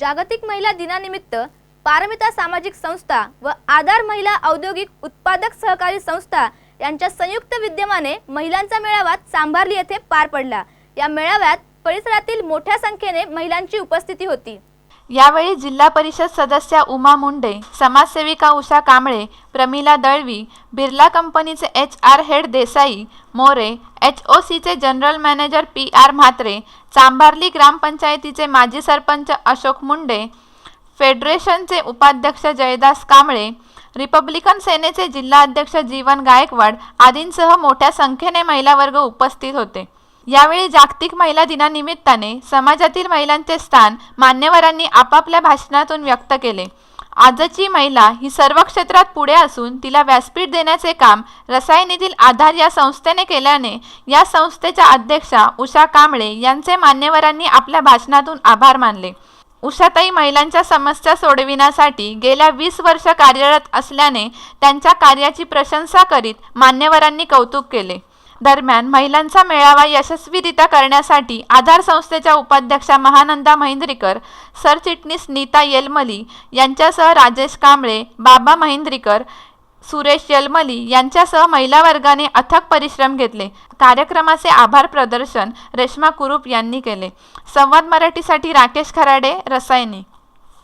जागतिक महिला दिनानिमित्त पारमिता सामाजिक संस्था व आधार महिला औद्योगिक उत्पादक सहकारी संस्था यांच्या संयुक्त विद्यमाने महिलांचा मेळावा सांभारली येथे पार पडला. या मेळाव्यात परिसरातील मोठ्या संख्येने महिलांची उपस्थिती होती. यावेळी जिल्हा परिषद सदस्या उमा मुंडे समाजसेविका उषा कांबळे प्रमिला दळवी बिर्ला कंपनीचे H R head Desai More H O सीचे general manager P R Mhatre Chambharli ग्रामपंचायतीचे माजी सरपंच अशोक मुंडे फेडरेशनचे उपाध्यक्ष जयदास कांबळे रिपब्लिकन सेनेचे जिल्हाध्यक्ष जीवन गायकवाड आदींसह मोठ्या संख्येने महिला वर्ग उपस्थित होते. यावेळी जागतिक महिला दिनानिमित्ताने समाजातील महिलांचे स्थान मान्यवरांनी आपापल्या भाषणातून व्यक्त केले. आजची महिला ही सर्व क्षेत्रात पुढे असून तिला व्यासपीठ देण्याचे काम रसायनीतील आधार या संस्थेने केल्याने या संस्थेच्या अध्यक्षा उषा कांबळे यांचे मान्यवरांनी आपल्या भाषणातून आभार मानले. उषाताई महिलांच्या समस्या सोडविण्यासाठी गेल्या वीस वर्ष कार्यरत असल्याने त्यांच्या कार्याची प्रशंसा करीत मान्यवरांनी कौतुक केले. दरम्यान महिलांचा मेळावा यशस्वीरित्या करण्यासाठी आधार संस्थेच्या उपाध्यक्षा महानंदा महेंद्रीकर सरचिटणीस नीता येलमली यांच्यासह राजेश कांबळे बाबा महेंद्रीकर सुरेश यलमली यांच्यासह महिला वर्गाने अथक परिश्रम घेतले. कार्यक्रमाचे आभार प्रदर्शन रेश्मा कुरूप यांनी केले. संवाद मराठीसाठी राकेश खराडे रसायनी.